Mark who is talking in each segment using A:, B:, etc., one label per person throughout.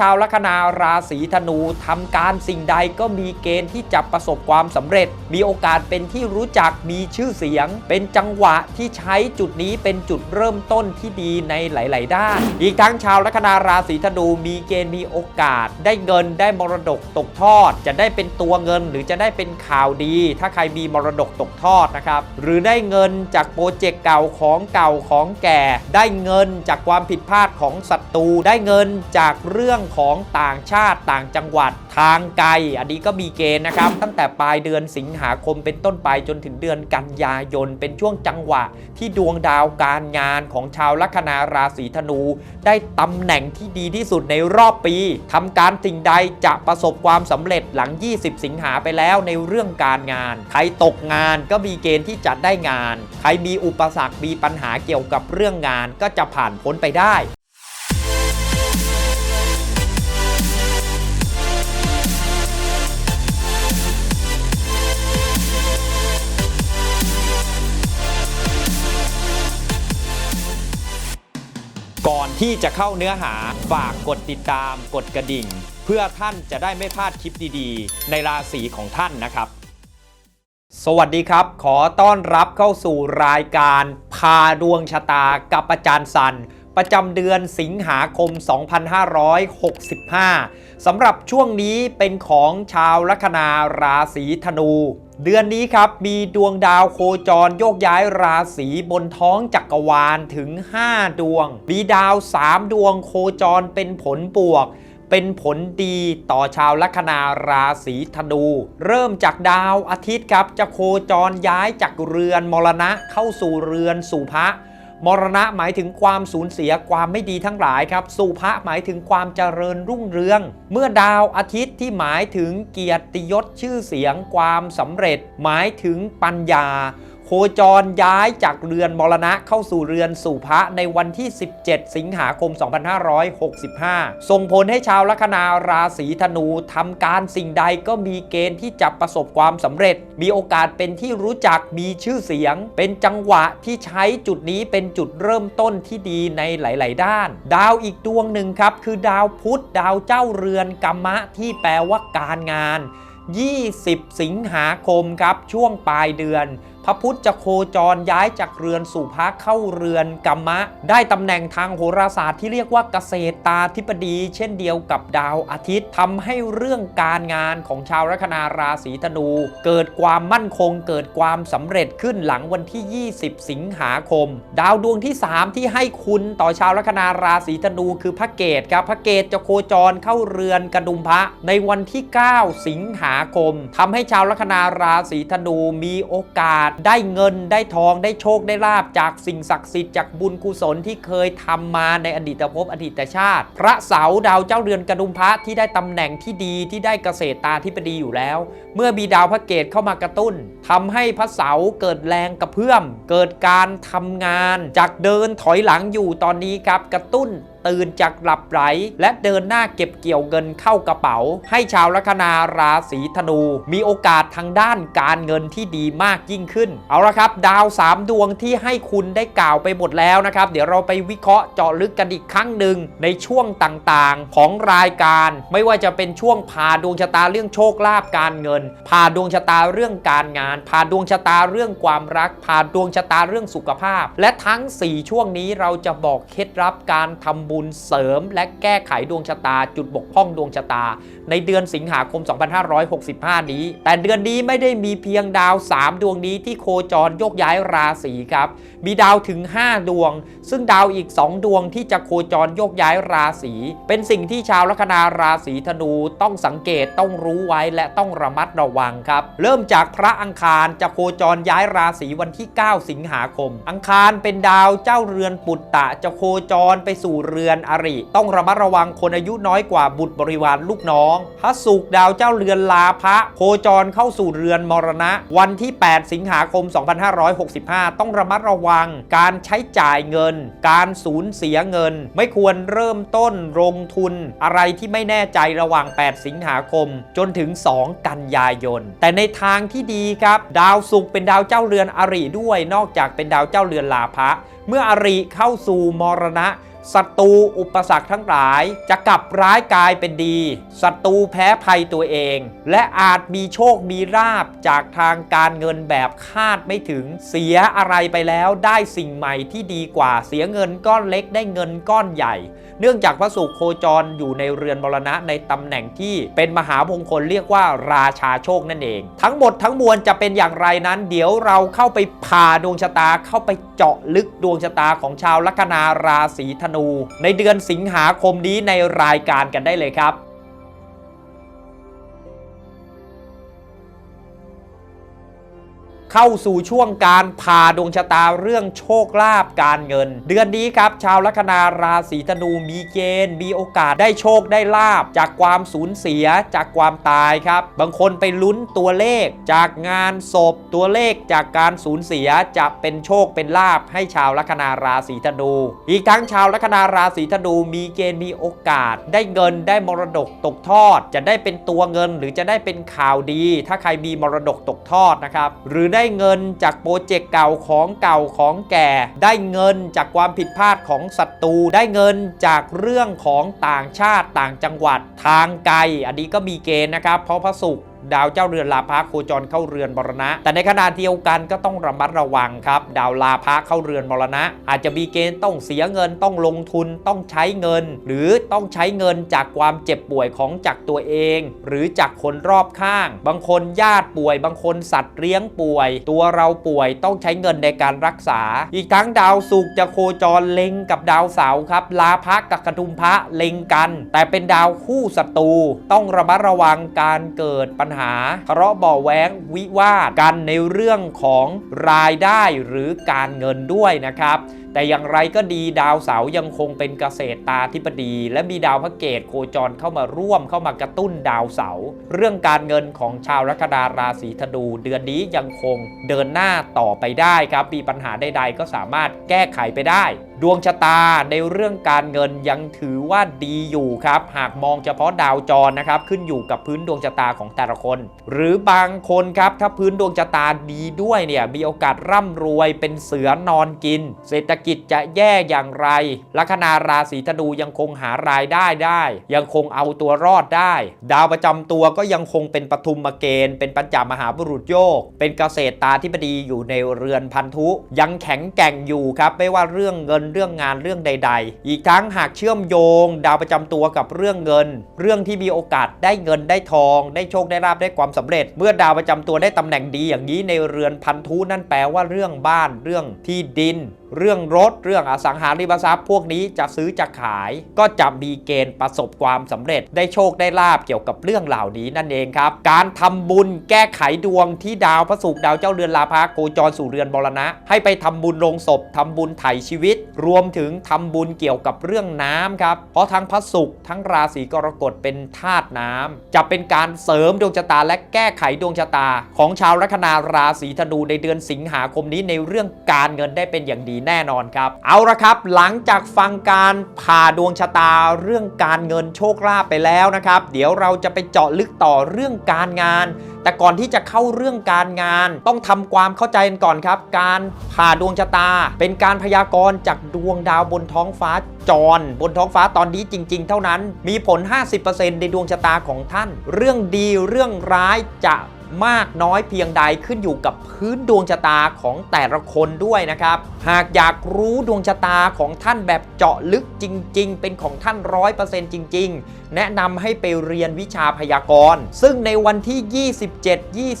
A: ชาวลัคนาราศีธนูทำการสิ่งใดก็มีเกณฑ์ที่จะประสบความสำเร็จ มีโอกาสเป็นที่รู้จักมีชื่อเสียง เป็นจังหวะที่ใช้จุดนี้เป็นจุดเริ่มต้นที่ดีในหลาย ๆ ด้าน อีกทั้งชาวลัคนาราศีธนูมีเกณฑ์มีโอกาส ได้เงินได้มรดกตกทอด จะได้เป็นตัวเงินหรือจะได้เป็นข่าวดี ถ้าใครมีมรดกตกทอดนะครับหรือได้เงินจากโปรเจกต์เก่าของเก่าของแก่ ได้เงินจากความผิดพลาดของศัตรูได้เงินจากเรื่องของต่างชาติต่างจังหวัดทางไกล อันนี้ก็มีเกณฑ์นะครับ ตั้งแต่ปลายเดือนสิงหาคมเป็นต้นไปจนถึงเดือนกันยายน เป็นช่วงจังหวะที่ดวงดาวการงานของชาวลัคนาราศีธนู ได้ตำแหน่งที่ดีที่สุดในรอบปีทำการสิ่งใดจะประสบความสำเร็จหลัง 20 สิงหาไปแล้วในเรื่องการงาน ใครตกงานก็มีเกณฑ์ที่จะได้งาน ใครมีอุปสรรคมีปัญหาเกี่ยวกับเรื่องงานก็จะผ่านพ้นไปได้ ที่จะเข้าเนื้อหาฝากกดติดตาม กดกระดิ่ง เพื่อท่านจะได้ไม่พลาดคลิปดีๆ ในราศีของท่านนะครับ สวัสดีครับ ขอต้อนรับเข้าสู่รายการพาดวงชะตากับอาจารย์สัน ประจำเดือนสิงหาคม 2565 สำหรับช่วงนี้เป็นของชาวลัคนาราศีธนู เดือนนี้ครับมีดวงดาวโคจรโยกย้ายราศีบนท้องจักรวาลถึง 5 ดวง มีดาว 3 ดวงโคจรเป็นผลบวกเป็นผลดีต่อชาวลัคนาราศีธนู เริ่มจากดาวอาทิตย์ครับ จะโคจรย้ายจากเรือนมรณะเข้าสู่เรือนสู่พระ มรณะหมายถึงความสูญเสียความไม่ดีทั้งหลายครับ สุภะหมายถึงความเจริญรุ่งเรือง เมื่อดาวอาทิตย์ที่หมายถึงเกียรติยศชื่อเสียง ความสำเร็จ หมายถึงปัญญา คจรย้ายจากเรือนมรณะเข้าสู่เรือนสู่พระในวันที่ 17 สิงหาคม 2565 ส่งผลให้ชาวลัคนาราศีธนูทำการสิ่งใดก็มีเกณฑ์ที่จะประสบความสำเร็จ มีโอกาสเป็นที่รู้จักมีชื่อเสียง เป็นจังหวะที่ใช้จุดนี้เป็นจุดเริ่มต้นที่ดีในหลาย ๆ ด้าน ดาวอีกดวงหนึ่งครับ คือดาวพุธดาวเจ้าเรือนกรรมะที่แปลว่าการงาน 20 สิงหาคมครับช่วงปลายเดือน พระพุทธจะโคจรย้ายจากเรือนสู่พระเข้าเรือนกรรมะ ได้ตำแหน่งทางโหราศาสตร์ที่เรียกว่าเกษตราธิบดี เช่นเดียวกับดาวอาทิตย์ทำให้เรื่องการงานของชาวลัคนาราศีธนู เกิดความมั่นคง เกิดความสำเร็จขึ้นหลังวันที่ 20 สิงหาคม ดาวดวงที่ 3 ที่ให้คุณต่อชาวลัคนาราศีธนูคือพระเกตครับพระเกตจะโคจรเข้าเรือนกระดุมพระในวันที่ 9 สิงหาคมทำให้ชาวลัคนาราศีธนูมีโอกาสได้เงินได้ทองได้โชคได้ลาบจากสิ่งศักดิ์สิทธิ์จากบุญกุศลที่เคยทำมาในอดีตภพอดีตชาติ พระเสาดาวเจ้าเรือนกระดุมพระที่ได้ตำแหน่งที่ดีที่ได้เกษตรตาธิบดีอยู่แล้ว เมื่อมีดาวพระเกตเข้ามากระตุ้นทำให้พระเสาเกิดแรงกระเพื่อม เกิดการทำงาน จากเดินถอยหลังอยู่ตอนนี้ครับกระตุ้น ตื่นจากหลับไหล และเดินหน้าเก็บเกี่ยวเงินเข้ากระเป๋า ให้ชาวลัคนาราศีธนู มีโอกาสทางด้านการเงินที่ดีมากยิ่งขึ้น เอาละครับ ดาว 3 ดวงที่ให้คุณได้กล่าวไปหมดแล้วนะครับ เดี๋ยวเราไปวิเคราะห์เจาะลึกกันอีกครั้งหนึ่งในช่วงต่างๆ ของรายการ ไม่ว่าจะเป็นช่วงพาดวงชะตาเรื่องโชคลาภการเงินพาดวงชะตาเรื่องการงานพาดวงชะตาเรื่องความรักพาดวงชะตาเรื่องสุขภาพ และทั้ง 4 ช่วงนี้เราจะบอกเคล็ดลับการทำบุญเสริม และแก้ไขดวงชะตา จุดบกพร่องดวงชะตา ในเดือนสิงหาคม 2565 นี้ แต่เดือนนี้ไม่ได้มีเพียงดาว 3 ดวงนี้ที่โคจรโยกย้ายราศีครับ มีดาวถึง 5 ดวง ซึ่งดาวอีก 2 ดวงที่จะโคจรโยกย้ายราศีเป็นสิ่งที่ชาวลัคนาราศีธนูต้องสังเกตต้องรู้ไว้และต้องระมัดระวังครับ เริ่มจากพระอังคารจะโคจรย้ายราศีวันที่ 9 สิงหาคม อังคารเป็นดาวเจ้าเรือนปุตตะจะโคจรไปสู่เรือนเรือนอริ ต้องระมัดระวังคนอายุน้อยกว่าบุตรบริวารลูกน้อง พระศุกร์ดาวเจ้าเรือนลาภะโคจรเข้าสู่เรือนมรณะ วันที่ 8 สิงหาคม 2565 ต้องระมัดระวัง การใช้จ่ายเงิน การสูญเสียเงิน ไม่ควรเริ่มต้นลงทุน อะไรที่ไม่แน่ใจระหว่าง 8 สิงหาคม จนถึง 2 กันยายน แต่ในทางที่ดีครับ ดาวศุกร์เป็นดาวเจ้าเรือนอริด้วย นอกจากเป็นดาวเจ้าเรือนลาภะเมื่ออริเข้าสู่มรณะ ศัตรูอุปสรรคทั้งหลาย จะกลับร้ายกลายเป็นดี ศัตรูแพ้ภัยตัวเอง และอาจมีโชคมีลาบจากทางการเงินแบบคาดไม่ถึง เสียอะไรไปแล้วได้สิ่งใหม่ที่ดีกว่า เสียเงินก้อนเล็กได้เงินก้อนใหญ่ เนื่องจากพระศุโคจรอยู่ในเรือนมรณะในตำแหน่งที่เป็นมหามงคลเรียกว่าราชาโชคนั่นเอง ทั้งหมดทั้งมวลจะเป็นอย่างไรนั้น เดี๋ยวเราเข้าไปผ่าดวงชะตาเข้าไปเจาะลึกดวงชะตาของชาวลัคนาราศีธนู ในเดือนสิงหาคมนี้ในรายการกันได้เลยครับ เข้าสู่ช่วงการผ่าดวงชะตาเรื่องโชคลาภการเงิน เดือนนี้ครับ ชาวลัคนาราศีธนูมีเกณฑ์มีโอกาสได้โชคได้ลาบ จากความสูญเสียจากความตายครับ บางคนไปลุ้นตัวเลขจากงานศพตัวเลขจากการสูญเสียจะเป็นโชคเป็นลาบให้ชาวลัคนาราศีธนู อีกทั้งชาวลัคนาราศีธนูมีเกณฑ์มีโอกาส ได้เงินได้มรดกตกทอด จะได้เป็นตัวเงินหรือจะได้เป็นข่าวดี ถ้าใครมีมรดกตกทอดนะครับหรือได้ได้เงินจากโปรเจกต์เก่าของเก่าของแก่ ได้เงินจากความผิดพลาดของศัตรู ได้เงินจากเรื่องของต่างชาติต่างจังหวัดทางไกล อันนี้ก็มีเกณฑ์นะครับ เพราะพระศุกร์ ดาวเจ้าเรือนลาภะโคจรเข้าเรือนมรณะ แต่ในขณะเดียวกันก็ต้องระมัดระวังครับ ดาวลาภะเข้าเรือนมรณะ อาจจะมีเกณฑ์ต้องเสียเงินต้องลงทุนต้องใช้เงิน หรือต้องใช้เงินจากความเจ็บป่วยของจากตัวเอง หรือจากคนรอบข้าง บางคนญาติป่วย บางคนสัตว์เลี้ยงป่วย ตัวเราป่วยต้องใช้เงินในการรักษา อีกทั้งดาวศุกร์จะโคจรเล็งกับดาวเสาร์ครับ ลาภะกับกระดุมพระเล็งกัน แต่เป็นดาวคู่ศัตรูต้องระมัดระวังการเกิดปัญหาทะเลาะเบาะแว้งวิวาทกันในเรื่องของรายได้หรือการเงินด้วยนะครับ แต่อย่างไรก็ดีดาวเสาร์ยังคงเป็นเกษตรตาธิบดี และมีดาวพระเกตโคจรเข้ามาร่วมเข้ามากระตุ้นดาวเสาร์เรื่องการเงินของชาวลัคนาราศีธนู เดือนนี้ยังคงเดินหน้าต่อไปได้ครับมีปัญหาใดๆก็สามารถแก้ไขไปได้ ดวงชะตาในเรื่องการเงินยังถือว่าดีอยู่ครับ หากมองเฉพาะดาวจรนะครับขึ้นอยู่กับพื้นดวงชะตาของแต่ละคน หรือบางคนครับถ้าพื้นดวงชะตาดีด้วยเนี่ยมีโอกาสร่ำรวยเป็นเสือนอนกินเศรษฐกิจจะแย่อย่างไร ลัคนาราศีธนูยังคงหารายได้ได้ ยังคงเอาตัวรอดได้ ดาวประจำตัวก็ยังคงเป็นปทุมมาเกณฑ์เป็นปัญจมหาบุรุษโยก เป็นเกษตรตาธิบดีอยู่ในเรือนพันธุ ยังแข็งแกร่งอยู่ครับไม่ว่าเรื่องเงินเรื่องงานเรื่องใด ๆ อีกทั้งหากเชื่อมโยง ดาวประจำตัวกับเรื่องเงิน เรื่องที่มีโอกาสได้เงินได้ทอง ได้โชคได้ลาบได้ความสำเร็จ เมื่อดาวประจำตัวได้ตำแหน่งดีอย่างนี้ในเรือนพันธุนั่นแปลว่าเรื่องบ้านเรื่องที่ดิน เรื่องรถเรื่องอสังหาริมทรัพย์ พวกนี้จะซื้อจะขาย ก็จะมีเกณฑ์ประสบความสำเร็จได้โชคได้ลาบเกี่ยวกับเรื่องเหล่านี้นั่นเองครับ การทำบุญแก้ไขดวงที่ดาวพระศุกร์ดาวเจ้าเรือนลาภะโคจรสู่เรือนมรณะ ให้ไปทำบุญลงศพทำบุญไถ่ชีวิต รวมถึงทำบุญเกี่ยวกับเรื่องน้ำครับเพราะทั้งพระศุกร์ทั้งราศีกรกฎเป็นธาตุน้ำจะเป็นการเสริมดวงชะตาและแก้ไขดวงชะตา ของชาวลัคนาราศีธนูในเดือนสิงหาคมนี้ในเรื่องการเงินได้เป็นอย่างดีแน่นอนครับ เอาละครับ หลังจากฟังการผ่าดวงชะตาเรื่องการเงินโชคลาภไปแล้วนะครับ เดี๋ยวเราจะไปเจาะลึกต่อเรื่องการงาน แต่ก่อนที่จะเข้าเรื่องการงาน ต้องทำความเข้าใจกันก่อนครับ การผ่าดวงชะตา เป็นการพยากรณ์จากดวงดาวบนท้องฟ้าจร บนท้องฟ้าตอนนี้จริง ๆ เท่านั้น มีผล 50%ในดวงชะตาของท่าน เรื่องดีเรื่องร้ายจะ มากน้อยเพียงใดขึ้นอยู่กับพื้นดวงชะตาของแต่ละคนด้วยนะครับ หากอยากรู้ดวงชะตาของท่านแบบเจาะลึกจริง ๆ เป็นของท่าน100%จริง ๆ แนะนำให้ไปเรียนวิชาพยากรณ์ ซึ่งในวันที่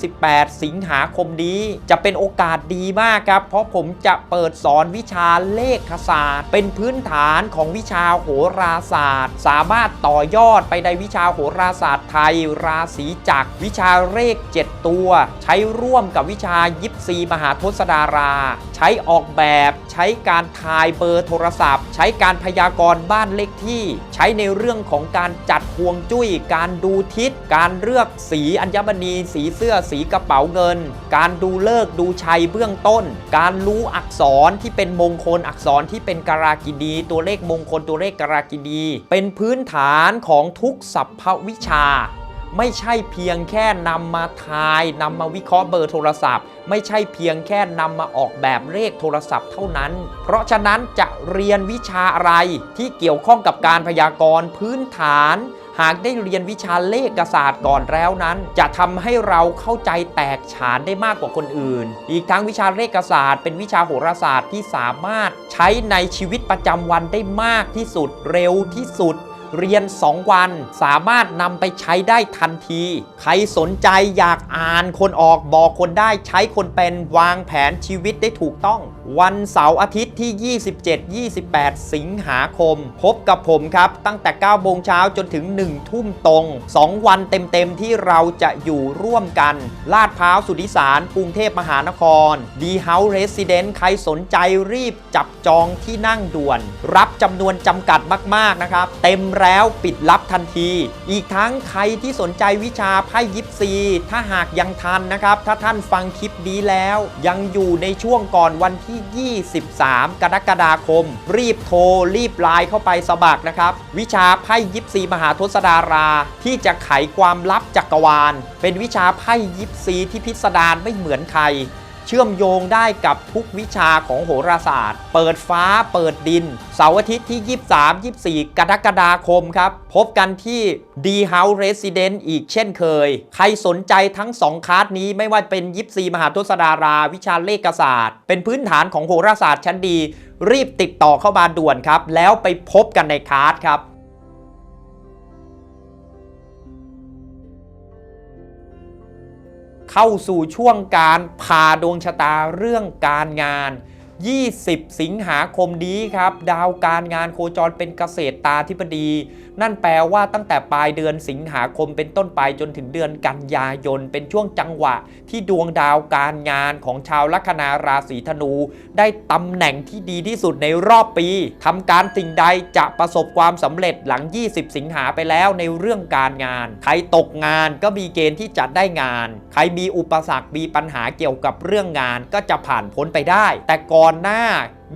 A: 27-28 สิงหาคมนี้ จะเป็นโอกาสดีมากครับ เพราะผมจะเปิดสอนวิชาเลขศาสตร์ เป็นพื้นฐานของวิชาโหราศาสตร์ สามารถต่อยอดไปในวิชาโหราศาสตร์ไทย ราศีจักรวิชาเลข 7 ตัว ใช้ร่วมกับวิชายิปซีมหาทศดารา ใช้ออกแบบใช้การทายเบอร์โทรศัพท์ ใช้การพยากรณ์บ้านเลขที่ ใช้ในเรื่องของการจัดห่วงจุ้ย การดูทิศ การเลือกสีอัญมณี สีเสื้อสีกระเป๋าเงิน การดูเลิกดูชัยเบื้องต้น การรู้อักษรที่เป็นมงคลอักษรที่เป็นกรากินีตัวเลขมงคลตัวเลขกรากินีเป็นพื้นฐานของทุกสัพพวิชา ไม่ใช่เพียงแค่นำมาทายนำมาวิเคราะห์เบอร์โทรศัพท์ ไม่ใช่เพียงแค่นำมาออกแบบเลขโทรศัพท์เท่านั้น เพราะฉะนั้นจะเรียนวิชาอะไรที่เกี่ยวข้องกับการพยากรณ์พื้นฐาน หากได้เรียนวิชาเลขศาสตร์ก่อนแล้วนั้น จะทำให้เราเข้าใจแตกฉานได้มากกว่าคนอื่น อีกทั้งวิชาเลขศาสตร์ เป็นวิชาโหราศาสตร์ที่สามารถใช้ในชีวิตประจำวันได้มากที่สุดเร็วที่สุด เรียน 2 วัน สามารถนำไปใช้ได้ทันที ใครสนใจอยากอ่านคนออกบอกคนได้ใช้คนเป็นวางแผนชีวิตได้ถูกต้อง วันเสาร์อาทิตย์ที่ 27-28 สิงหาคม พบกับผมครับ ตั้งแต่ 9 โมงเช้าจนถึง 1 ทุ่มตรง 2 วันเต็มๆ ที่เราจะอยู่ร่วมกัน ลาดพร้าวสุทธิสารกรุงเทพมหานคร ดีเฮาส์เรสซิเดนต์ใครสนใจรีบจับจองที่นั่งด่วน รับจำนวนจำกัดมากๆ นะครับ เต็มแล้วปิดรับทันที อีกทั้งใครที่สนใจวิชาไพ่ยิปซี ถ้าหากยังทันนะครับ ถ้าท่านฟังคลิปนี้แล้ว ยังอยู่ในช่วงก่อนวันที่ที่ 23 กรกฎาคม รีบโทร รีบไลน์เข้าไปสมัครนะครับ วิชาไพ่ยิปซีมหาทศดารา ที่จะไขความลับจักรวาล เป็นวิชาไพ่ยิปซีที่พิสดารไม่เหมือนใคร เชื่อมโยงได้กับทุกวิชาของโหราศาสตร์ เปิดฟ้าเปิดดิน เสาร์อาทิตย์ที่ 23 24 กรกฎาคมครับ พบกันที่ D House Residence อีกเช่นเคย ใครสนใจทั้ง 2คลาสนี้ไม่ว่าเป็นยิปซีมหาทศดารา วิชาเลขศาสตร์ เป็นพื้นฐานของโหราศาสตร์ชั้นดี รีบติดต่อเข้ามาด่วนครับ แล้วไปพบกันในคลาสครับ เข้าสู่ช่วงการพาดวงชะตาเรื่องการงาน 20 สิงหาคมนี้ครับ ดาวการงานโคจรเป็นเกษตรตาธิบดีนั่นแปลว่าตั้งแต่ปลายเดือนสิงหาคมเป็นต้นไปจนถึงเดือนกันยายน เป็นช่วงจังหวะที่ดวงดาวการงานของชาวลัคนาราศีธนู ได้ตำแหน่งที่ดีที่สุดในรอบปีทำการสิ่งใดจะประสบความสำเร็จหลัง 20 สิงหาไปแล้วในเรื่องการงาน ใครตกงานก็มีเกณฑ์ที่จะได้งาน ใครมีอุปสรรคมีปัญหาเกี่ยวกับเรื่องงานก็จะผ่านพ้นไปได้ แต่ก่อนหน้า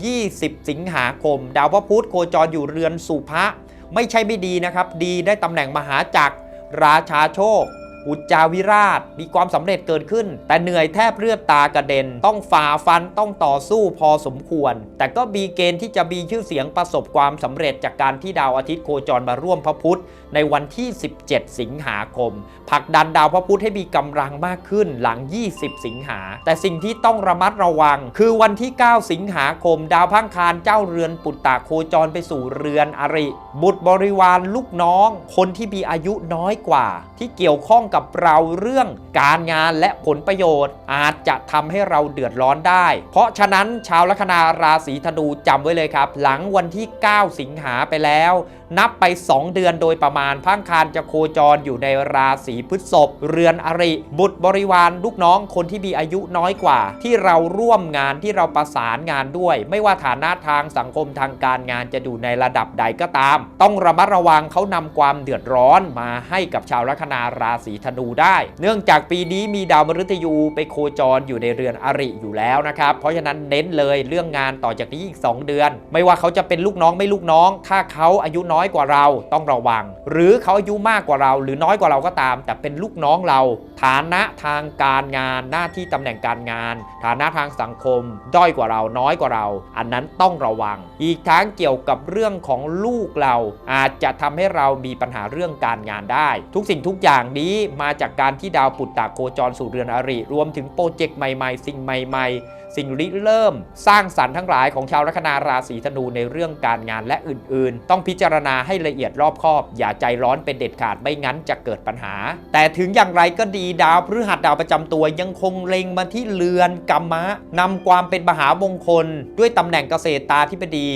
A: 20 สิงหาคม ดาวพระพุธโคจรอยู่เรือนสุภะ ไม่ใช่ไม่ดีนะครับ ดีได้ตำแหน่งมหาจักร ราชาโชค อุจจาวิราช มีความสำเร็จเกิดขึ้น แต่เหนื่อยแทบเลือดตากระเด็น ต้องฝ่าฟันต้องต่อสู้พอสมควร แต่ก็มีเกณฑ์ที่จะมีชื่อเสียงประสบความสำเร็จจากการที่ดาวอาทิตย์โคจรมาร่วมพระพุธในวันที่ 17 สิงหาคมผลักดันดาวพระพุธให้มีกำลังมากขึ้นหลัง 20 สิงหา แต่สิ่งที่ต้องระมัดระวัง คือวันที่ 9 สิงหาคม ดาวพังคารเจ้าเรือนปุตตะโคจรไปสู่เรือนอริ บุตรบริวารลูกน้อง คนที่มีอายุน้อยกว่า ที่เกี่ยวข้องกับเราเรื่องการงานและผลประโยชน์ อาจจะทำให้เราเดือดร้อนได้ เพราะฉะนั้นชาวลัคนาราศีธนูจำไว้เลยครับ หลังวันที่ 9 สิงหาไปแล้วนับไป 2 เดือนโดยประมาณพังคารจะโคจรอยู่ในราศีพฤษภเรือนอริ บุตรบริวารลูกน้องคนที่มีอายุน้อยกว่า ที่เราร่วมงานที่เราประสานงานด้วย ไม่ว่าฐานะทางสังคมทางการงานจะดูในระดับใดก็ตาม ต้องระมัดระวังเขานำความเดือดร้อนมาให้กับชาวลัคนาราศีธนูได้ เนื่องจากปีนี้มีดาวมฤตยูไปโคจรอยู่ในเรือนอริอยู่แล้วนะครับ เพราะฉะนั้นเน้นเลยเรื่องงานต่อจากนี้อีก 2 เดือน ไม่ว่าเขาจะเป็นลูกน้องไม่ลูกน้อง ถ้าเขาอายุน้อย้อยกว่าเราต้องระวัง หรือเขาอายุมากกว่าเรา หรือน้อยกว่าเราก็ตาม แต่เป็นลูกน้องเรา ฐานะทางการงาน หน้าที่ตำแหน่งการงาน ฐานะทางสังคม ด้อยกว่าเราน้อยกว่าเรา อันนั้นต้องระวัง อีกทั้งเกี่ยวกับเรื่องของลูกเรา อาจจะทำให้เรามีปัญหาเรื่องการงานได้ ทุกสิ่งทุกอย่างนี้มาจากการที่ดาวปุตตะโคจรสู่เรือนอริ รวมถึงโปรเจกต์ใหม่ๆ สิ่งใหม่ๆสิ่งริเริ่ม สร้างสรรค์ทั้งหลายของชาวลัคนาราศีธนูในเรื่องการงานและอื่น ๆ ต้องพิจารณาให้ละเอียดรอบคอบ อย่าใจร้อนเป็นเด็ดขาดไม่งั้นจะเกิดปัญหา แต่ถึงอย่างไรก็ดีดาวพฤหัสดาวประจำตัวยังคงเล็งมาที่เรือนกรรมะนำความเป็นมหามงคล ด้วยตำแหน่งเกษตรตาธิบดี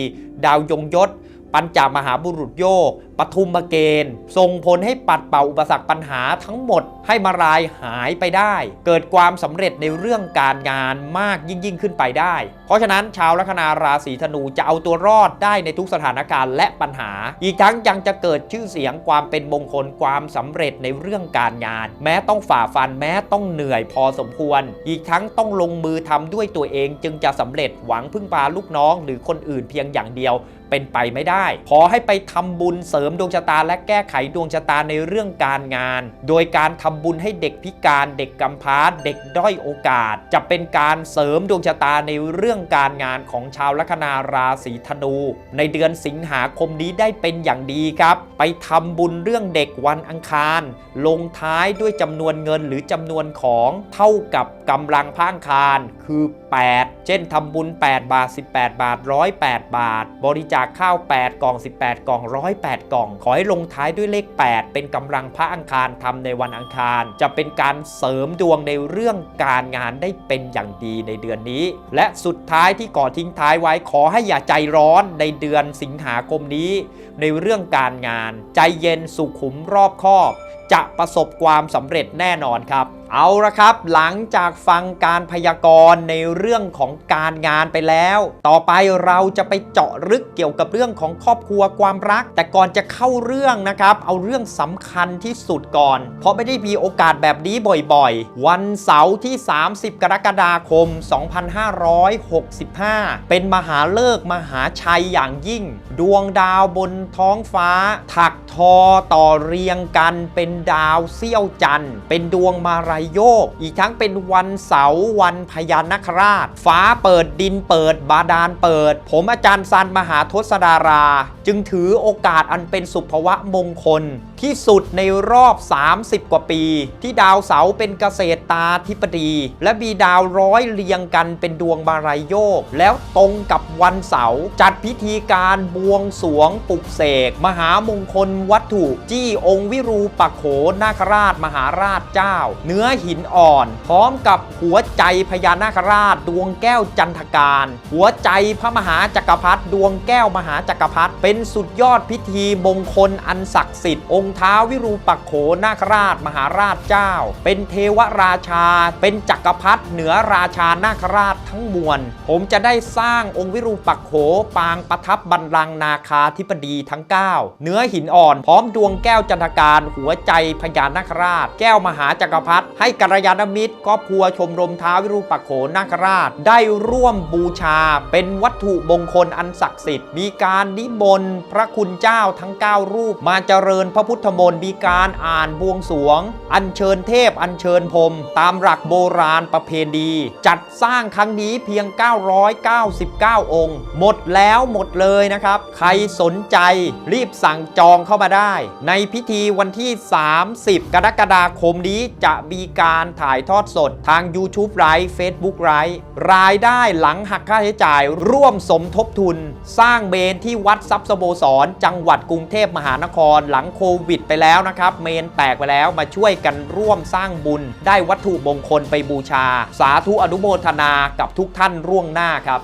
A: ดาวยงยศ ปัญจมหาบุรุษโยกปทุมเกณฑ์ส่งผลให้ปัดเป่าอุปสรรคปัญหาทั้งหมดให้มารายหายไปได้ เกิดความสำเร็จในเรื่องการงานมากยิ่งยิ่งขึ้นไปได้ เพราะฉะนั้นชาวลัคนาราศีธนูจะเอาตัวรอดได้ในทุกสถานการณ์และปัญหา อีกทั้งยังจะเกิดชื่อเสียงความเป็นมงคลความสำเร็จในเรื่องการงาน แม้ต้องฝ่าฟันแม้ต้องเหนื่อยพอสมควร อีกทั้งต้องลงมือทำด้วยตัวเองจึงจะสำเร็จหวังพึ่งพาลูกน้อง หรือคนอื่นเพียงอย่างเดียว เป็นไปไม่ได้ ขอให้ไปทำบุญเสริมดวงชะตาและแก้ไขดวงชะตาในเรื่องการงาน โดยการทำบุญให้เด็กพิการ เด็กกำพร้า เด็กด้อยโอกาส จะเป็นการเสริมดวงชะตาในเรื่องการงานของชาวลัคนาราศีธนู ในเดือนสิงหาคมนี้ได้เป็นอย่างดีครับ ไปทำบุญเรื่องเด็กวันอังคาร ลงท้ายด้วยจำนวนเงินหรือจำนวนของเท่ากับกำลังพังคารคือ 8 เช่นทำบุญ 8 บาท 18 บาท 108 บาท บริจาคข้าว 8 กล่อง 18 กล่อง 108 กล่อง ขอให้ลงท้ายด้วยเลข 8 เป็นกำลังพระอังคารทำในวันอังคาร จะเป็นการเสริมดวงในเรื่องการงานได้เป็นอย่างดีในเดือนนี้ และสุดท้ายที่ก่อทิ้งท้ายไว้ขอให้อย่าใจร้อนในเดือนสิงหาคมนี้ ในเรื่องการงาน ใจเย็นสุขุมรอบคอบ จะประสบความสำเร็จแน่นอนครับ เอาละครับ หลังจากฟังการพยากรณ์ในเรื่องของการงานไปแล้ว ต่อไปเราจะไปเจาะลึกเกี่ยวกับเรื่องของครอบครัวความรัก แต่ก่อนจะเข้าเรื่องนะครับ เอาเรื่องสำคัญที่สุดก่อน เพราะไม่ได้มีโอกาสแบบนี้บ่อยๆ วันเสาร์ที่ 30 กรกฎาคม 2565 เป็นมหาเลิกมหาชัยอย่างยิ่ง ดวงดาวบนท้องฟ้า ถักทอต่อเรียงกันเป็นดาวเซี่ยวจันทร์ เป็นดวงมารายโยก อีกทั้งเป็นวันเสาร์วันพญานาคราช ฟ้าเปิดดินเปิดบาดาลเปิด ผมอาจารย์ซันมหาทศดารา จึงถือโอกาสอันเป็นสุภวะมงคล ที่สุดในรอบ 30 กว่าปี ที่ดาวเสาร์เป็นเกษตรตาธิปดี และมีดาวร้อยเรียงกันเป็นดวงมารายโยก แล้วตรงกับวันเสาร์จัดพิธีการบวงสรวงปลุกเสก มหามงคลวัตถุ จี้องค์วิรูปโขนาคราชมหาราชเจ้า เนื้อหินอ่อน พร้อมกับหัวใจพญานาคราชดวงแก้วจันทการ หัวใจพระมหาจักรพรรดิดวงแก้วมหาจักรพรรดิเป็นสุดยอดพิธีมงคลอันศักดิ์สิทธิ์องค์ท้าวิรูปักโขนาคราช มหาราชเจ้า เป็นเทวราชา เป็นจักรพรรดิเหนือราชานาคราชทั้งมวล ผมจะได้สร้างองค์วิรูปักโขปางประทับบัลลังนาคาธิปดีทั้ง 9 เนื้อหินอ่อนพร้อมดวงแก้วจันทการหัวใจพญานาคราช แก้วมหาจักรพรรดิให้กัลยาณมิตรครอบครัวชมรมท้าวิรูปักโขนาคราช ได้ร่วมบูชา เป็นวัตถุมงคลอันศักดิ์สิทธิ์มีการนิมนต์พระคุณเจ้าทั้ง 9 รูปมาเจริญพระพุทธมนต์มีการอ่านบวงสวง อัญเชิญเทพอัญเชิญพรมตามหลักโบราณประเพณี จัดสร้างครั้งนี้เพียง 999 องค์ หมดแล้วหมดเลยนะครับ ใครสนใจรีบสั่งจองเข้ามาได้ ในพิธีวันที่ 30 กรกฎาคมนี้จะมีการถ่ายทอดสดทาง YouTube ไลฟ์ Facebook ไลฟ์รายได้หลังหักค่าใช้จ่าย ร่วมสมทบทุน สร้างเมนที่วัดทรัพย์สโมสร จังหวัดกรุงเทพมหานครหลังโควิดปิดไปแล้วนะครับ เมนแตกไปแล้วมาช่วยกันร่วมสร้างบุญ ได้วัตถุมงคลไปบูชา สาธุอนุโมทนากับทุกท่านร่วงหน้าครับ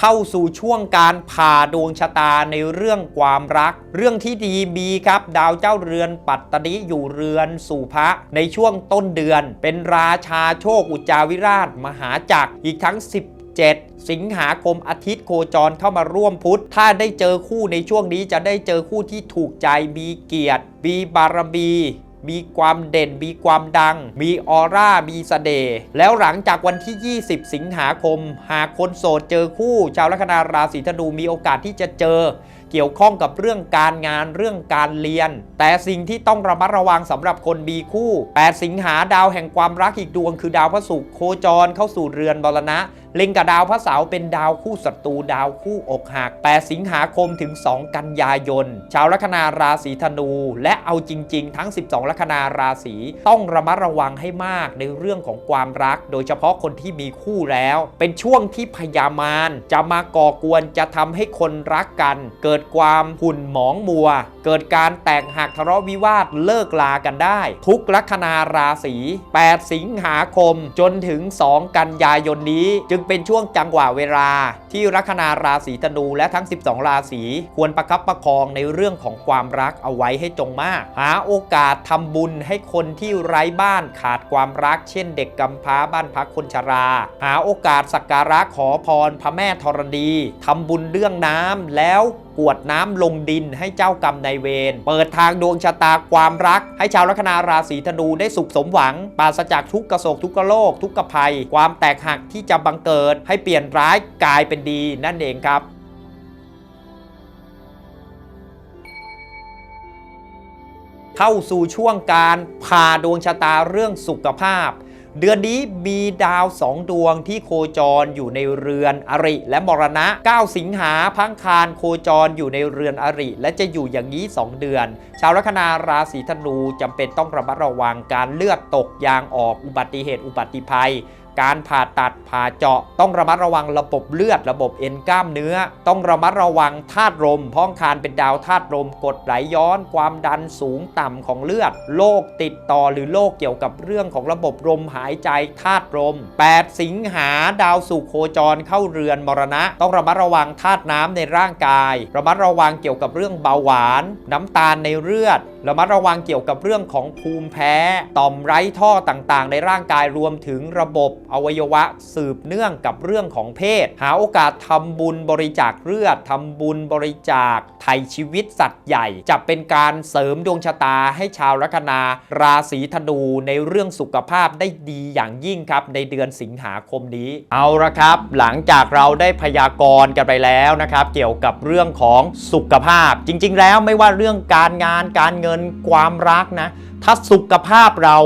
A: เข้าสู่ช่วงการผ่าดวงชะตาในเรื่องความรัก เรื่องที่ดีมีครับ ดาวเจ้าเรือนปัตตนิอยู่เรือนสู่พระในช่วงต้นเดือน เป็นราชาโชคอุจาวิราช มหาจักรอีกทั้ง 17สิงหาคมอาทิตย์โคจรเข้ามาร่วมพุธถ้าได้เจอคู่ในช่วงนี้จะได้เจอคู่ที่ถูกใจมีเกียรติมีบารมีมีความเด่น มีความดัง มีออร่า มีสเสน่ห์ แล้วหลังจากวันที่ 20 สิงหาคม หากคนโสดเจอคู่ ชาวลัคนาราศีธนูมีโอกาสที่จะเจอ เกี่ยวข้องกับเรื่องการงาน เรื่องการเรียน แต่สิ่งที่ต้องระมัดระวังสำหรับคนมีคู่ 8 สิงหาดาวแห่งความรักอีกดวงคือดาวพระศุกร์โคจรเข้าสู่เรือนบรณะ เล็งกับดาวพระเสาร์เป็นดาวคู่ศัตรูดาวคู่อกหัก8สิงหาคมถึง 2 กันยายน ชาวลัคนาราศีธนู และเอาจริง ๆ ทั้ง 12 ลัคนาราศีต้องระมัดระวังให้มากในเรื่องของความรัก โดยเฉพาะคนที่มีคู่แล้ว เป็นช่วงที่พยามารจะมาก่อกวนจะทำให้คนรักกัน เกิดความหุ่นหมองมัว เกิดการแตกหักทะเลาะวิวาทเลิกลากันได้ ทุกลัคนาราศี8สิงหาคมจนถึง 2 กันยายนนี้ จึงเป็นช่วงจังหวะเวลา ที่ลัคนาราศีธนูและทั้ง 12 ราศีควรประคับประคองในเรื่องของความรักเอาไว้ให้จงมาก หาโอกาสทำบุญให้คนที่ไร้บ้านขาดความรัก เช่นเด็กกำพร้าบ้านพักคนชรา หาโอกาสสักการะขอพรพระแม่ธรณีทำบุญเรื่องน้ำแล้ว กวดน้ำลงดินให้เจ้ากรรมนายเวร เปิดทางดวงชะตาความรัก ให้ชาวลัคนาราศีธนูได้สุขสมหวัง ปราศจากทุกกระโศกทุกขโลก ทุกขภัย ความแตกหักที่จะบังเกิด ให้เปลี่ยนร้ายกลายเป็นดีนั่นเองครับเข้าสู่ช่วงการพาดวงชะตาเรื่องสุขภาพ เดือนนี้มีดาวสองดวงที่โคจรอยู่ในเรือนอริ และมรณะ 9 สิงหาพังคารโคจรอยู่ในเรือนอริ และจะอยู่อย่างนี้ 2 เดือน ชาวลัคนาราศีธนูจำเป็นต้องระมัดระวังการเลือดตกยางออกอุบัติเหตุอุบัติภัย การผ่าตัดผ่าเจาะ ต้องระมัดระวังระบบเลือด ระบบเอ็นกล้ามเนื้อ ต้องระมัดระวังธาตุลมพราะอังคารเป็นดาวธาตุลมกดไหลย้อน ความดันสูงต่ำของเลือดโรคติดต่อหรือโรคเกี่ยวกับเรื่องของระบบลมหายใจธาตุลม 8 สิงหาดาวสุขโคจรเข้าเรือนมรณะ ต้องระมัดระวังธาตุน้ำในร่างกาย ระมัดระวังเกี่ยวกับเรื่องเบาหวาน น้ำตาลในเลือดระมัดระวังเกี่ยวกับเรื่องของภูมิแพ้ ต่อมไร้ท่อต่างๆ ในร่างกายรวมถึงระบบอวัยวะสืบเนื่องกับเรื่องของเพศ หาโอกาสทำบุญบริจาคเลือดทำบุญบริจาคไถ่ชีวิตสัตว์ใหญ่ จะเป็นการเสริมดวงชะตาให้ชาวลัคนาราศีธนูในเรื่องสุขภาพได้ดีอย่างยิ่งครับ ในเดือนสิงหาคมนี้ เอาละครับ หลังจากเราได้พยากรณ์กันไปแล้วนะครับ เกี่ยวกับเรื่องของสุขภาพ จริง ๆ แล้วไม่ว่าเรื่องการงานการเงินความรักนะ ถ้าสุขภาพเรา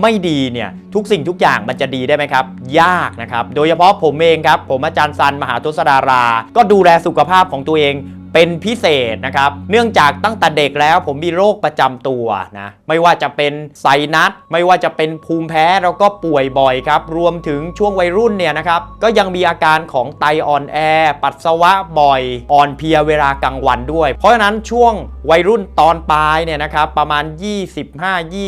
A: ไม่ดีเนี่ยทุกสิ่งทุกอย่างมันจะดีได้ไหมครับ ยากนะครับ โดยเฉพาะผมเองครับ ผมอาจารย์ซันมหาทศดารา ก็ดูแลสุขภาพของตัวเอง เป็นพิเศษนะครับ เนื่องจากตั้งแต่เด็กแล้วผมมีโรคประจำตัวนะ ไม่ว่าจะเป็นไซนัส ไม่ว่าจะเป็นภูมิแพ้เราก็ป่วยบ่อยครับ รวมถึงช่วงวัยรุ่นเนี่ยนะครับ ก็ยังมีอาการของไตอ่อนแอ ปัสสาวะบ่อย อ่อนเพลียเวลากลางวันด้วย เพราะฉะนั้นช่วงวัยรุ่นตอนปลายเนี่ยนะครับ ประมาณ 25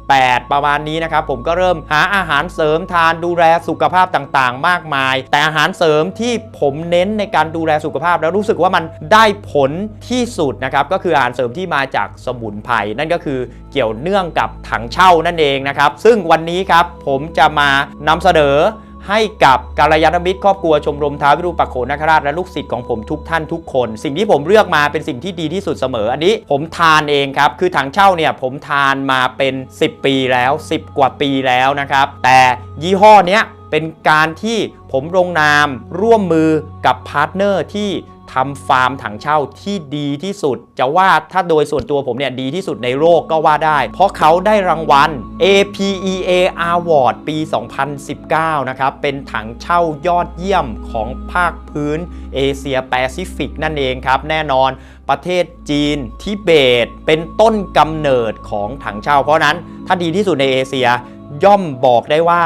A: 28 ประมาณนี้นะครับ ผมก็เริ่มหาอาหารเสริมทานดูแลสุขภาพต่างๆ มากมาย แต่อาหารเสริมที่ผมเน้นในการดูแลสุขภาพแล้วรู้สึกว่ามันได้ผลที่สุดนะครับก็คืออาหารเสริมที่มาจากสมุนไพรนั่นก็คือเกี่ยวเนื่องกับถังเช่านั่นเองนะครับซึ่งวันนี้ครับผมจะมานำเสนอให้กับกาลยานมิตรครอบครัวชมรมท้าววิรูปักโขนคราชและลูกศิษย์ของผมทุกท่านทุกคน สิ่งที่ผมเลือกมาเป็นสิ่งที่ดีที่สุดเสมอ อันนี้ผมทานเองครับ คือถังเช่าเนี่ยผมทานมาเป็น 10 ปีแล้ว 10 กว่าปีแล้วนะครับ แต่ยี่ห้อเนี้ยเป็นการที่ผมลงนามร่วมมือกับพาร์ทเนอร์ที่ ทำฟาร์มถังเช่าที่ดีที่สุด จะว่าถ้าโดยส่วนตัวผมเนี่ยดีที่สุดในโลกก็ว่าได้ เพราะเขาได้รางวัล APEA Award ปี 2019 นะครับ เป็นถังเช่ายอดเยี่ยมของภาคพื้นเอเชียแปซิฟิกนั่นเองครับ แน่นอนประเทศจีนทิเบต เป็นต้นกำเนิดของถังเช่า เพราะฉะนั้นถ้าดีที่สุดในเอเชียย่อมบอกได้ว่า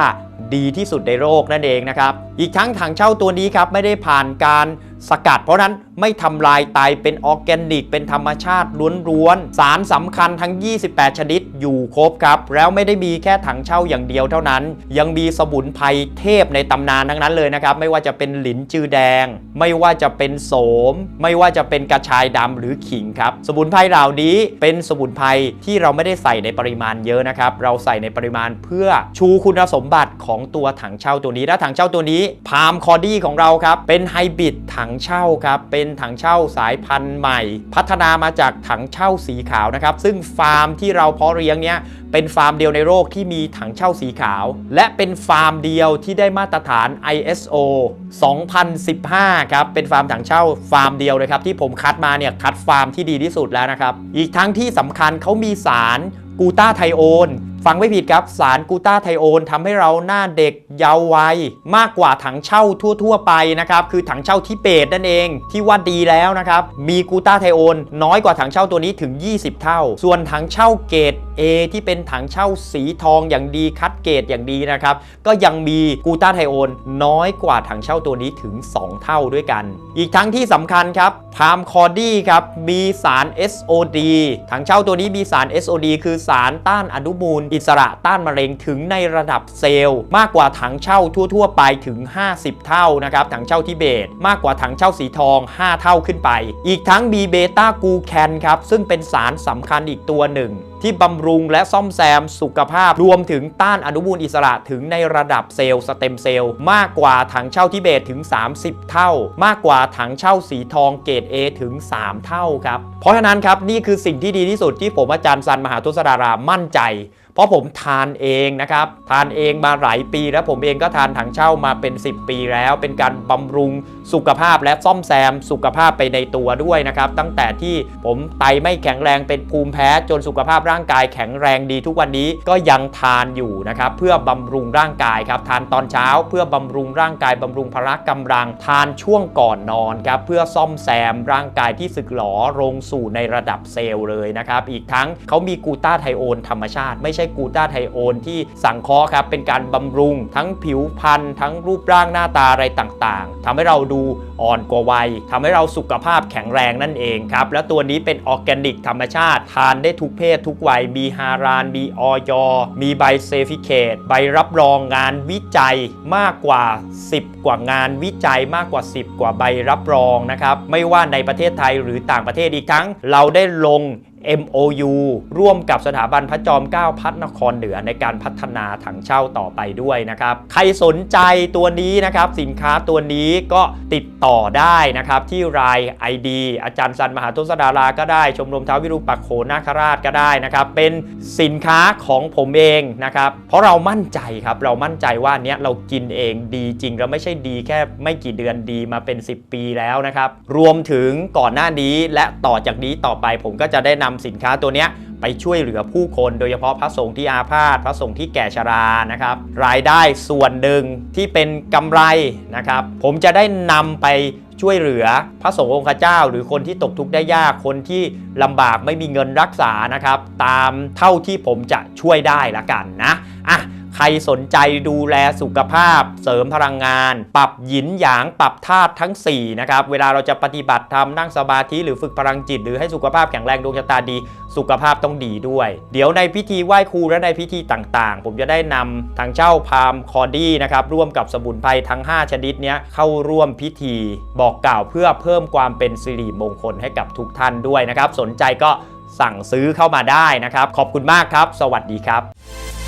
A: ดีที่สุดในโลกนั่นเองนะครับ อีกทั้งถังเช่าตัวนี้ครับไม่ได้ผ่านการ สกัด เพราะนั้น ไม่ทำลายไตเป็นออร์แกนิก เป็นธรรมชาติล้วนๆ สารสำคัญทั้ง 28 ชนิดอยู่ครบครับ แล้วไม่ได้มีแค่ถังเช่าอย่างเดียวเท่านั้น ยังมีสมุนไพรเทพในตำนานทั้งนั้นเลยนะครับ ไม่ว่าจะเป็นหลินจือแดง ไม่ว่าจะเป็นโสม ไม่ว่าจะเป็นกระชายดำหรือขิงครับ สมุนไพรเหล่านี้เป็นสมุนไพรที่เราไม่ได้ใส่ในปริมาณเยอะนะครับ เราใส่ในปริมาณเพื่อชูคุณสมบัติของตัวถังเช่าตัวนี้และถังเช่าตัวนี้พามคอดี้ของเราครับเป็นไฮบริดถังเช่าครับเป็น็นถังเช่าสายพันธุ์ใหม่ พัฒนามาจากถังเช่าสีขาวนะครับ ซึ่งฟาร์มที่เราเพาะเลี้ยงเนี้ยเป็นฟาร์มเดียวในโลกที่มีถังเช่าสีขาว และเป็นฟาร์มเดียวที่ได้มาตรฐาน ISO 2015 ครับ เป็นฟาร์มถังเช่าฟาร์มเดียวเลยครับที่ผมคัดมาเนี่ยคัดฟาร์มที่ดีที่สุดแล้วนะครับ อีกทั้งที่สำคัญเขามีสารกูต้าไทโอน ฟังไม่ผิดครับ สารกูต้าไทโอนทำให้เราหน้าเด็กเยาว์วัย มากกว่าถังเช่าทั่ว ๆ ไปนะครับ คือถังเช่าที่เปตนั่นเองที่ว่าดีแล้วนะครับ มีกูต้าไทโอนน้อยกว่าถังเช่าตัวนี้ถึง 20 เท่า ส่วนถังเช่าเกรด A ที่เป็นถังเช่าสีทองอย่างดีคัดเกรดอย่างดีนะครับ ก็ยังมีกูต้าไทโอนน้อยกว่าถังเช่าตัวนี้ถึง 2 เท่าด้วยกัน อีกทั้งที่สำคัญครับพามคอดี้ครับมีสาร SOD ถังเช่าตัวนี้มีสาร SOD คือสารต้านอนุมูลอิสระต้านมะเร็งถึงในระดับเซลล์มากกว่าถังเช่าทั่ว ๆ ไปถึง 50 เท่านะครับถังเช่าทิเบต มากกว่าถังเช่าสีทอง 5 เท่าขึ้นไป อีกทั้งมีเบต้ากูแคนครับซึ่งเป็นสารสำคัญอีกตัวหนึ่งที่บำรุงและซ่อมแซมสุขภาพรวมถึงต้านอนุมูลอิสระถึงในระดับเซลล์สเต็มเซลล์มากกว่าถังเช่าทิเบตถึง 30 เท่า มากกว่าถังเช่าสีทองเกรด A ถึง 3 เท่าครับ เพราะฉะนั้นครับ นี่คือสิ่งที่ดีที่สุดที่ผมอาจารย์ซันมหาทุสดารามั่นใจ เพราะผมทานเองนะครับทานเองมาหลายปีแล้วผมเองก็ทานถังเช่ามาเป็น 10 ปีแล้ว เป็นการบำรุงสุขภาพและซ่อมแซมสุขภาพไปในตัวด้วยนะครับตั้งแต่ที่ผมไตไม่แข็งแรงเป็นภูมิแพ้จนสุขภาพร่างกายแข็งแรงดีทุกวันนี้ก็ยังทานอยู่นะครับเพื่อบำรุงร่างกายครับทานตอนเช้าเพื่อบำรุงร่างกายบำรุงพละกำลัง ทานช่วงก่อนนอนครับเพื่อซ่อมแซมร่างกายที่สึกหรอลงสู่ในระดับเซลล์เลยนะครับอีกทั้งเขามีกูต้าไทโอนธรรมชาติไม่ใช่กลูตาไทโอนที่สังเคราะห์ครับเป็นการบำรุงทั้งผิวพรรณทั้งรูปร่างหน้าตาอะไรต่างๆทำให้เราดูอ่อนกว่าวัยทำให้เราสุขภาพแข็งแรงนั่นเองครับแล้วตัวนี้เป็นออร์แกนิกธรรมชาติ ทานได้ทุกเพศทุกวัยมีฮารานมีออยมีใบเซฟิเคตใบรับรองงานวิจัยมากกว่า 10 กว่างานวิจัยมากกว่า 10 กว่าใบรับรองนะครับไม่ว่าในประเทศไทยหรือต่างประเทศอีกทั้ง เราได้ลง MOU ร่วมกับสถาบันพระจอมเกล้าพัฒนครเหนือในการพัฒนาถังเช่าต่อไปด้วยนะครับ ใครสนใจตัวนี้นะครับ สินค้าตัวนี้ก็ติดต่อได้นะครับ ที่ราย ID อาจารย์สันมหาทุสดาราก็ได้ ชมรมท้าววิรูปักโขนาคราชก็ได้นะครับ เป็นสินค้าของผมเองนะครับ เพราะเรามั่นใจครับ เรามั่นใจว่าเนี้ยเรากินเองดีจริง เราไม่ใช่ดีแค่ไม่กี่เดือนดีมาเป็น 10 ปีแล้วนะครับ รวมถึงก่อนหน้านี้และต่อจากนี้ต่อไปผมก็จะได้นำสินค้าตัวเนี้ยไปช่วยเหลือผู้คนโดยเฉพาะพระสงฆ์ที่อาพาธพระสงฆ์ที่แก่ชรานะครับ รายได้ส่วนหนึ่งที่เป็นกำไรนะครับ ผมจะได้นำไปช่วยเหลือพระสงฆ์องค์เจ้า หรือคนที่ตกทุกข์ได้ยากคนที่ลำบากไม่มีเงินรักษานะครับ ตามเท่าที่ผมจะช่วยได้ละกันนะอะ ใครสนใจดูแลสุขภาพ เสริมพลังงาน ปรับหยินหยางปรับธาตุทั้ง4นะครับเวลาเราจะปฏิบัติธรรมนั่งสมาธิหรือฝึกพลังจิต หรือให้สุขภาพแข็งแรงดวงชะตาดี สุขภาพต้องดีด้วย เดี๋ยวในพิธีไหว้ครูและในพิธีต่างๆ ผมจะได้นำทางเจ้าพามคอดี้นะครับร่วมกับสมุนไพรทั้ง 5 ชนิดนี้เข้าร่วมพิธีบอกกล่าวเพื่อเพิ่มความเป็นสิริมงคลให้กับทุกท่านด้วยนะครับ สนใจก็สั่งซื้อเข้ามาได้นะครับ ขอบคุณมากครับ สวัสดีครับ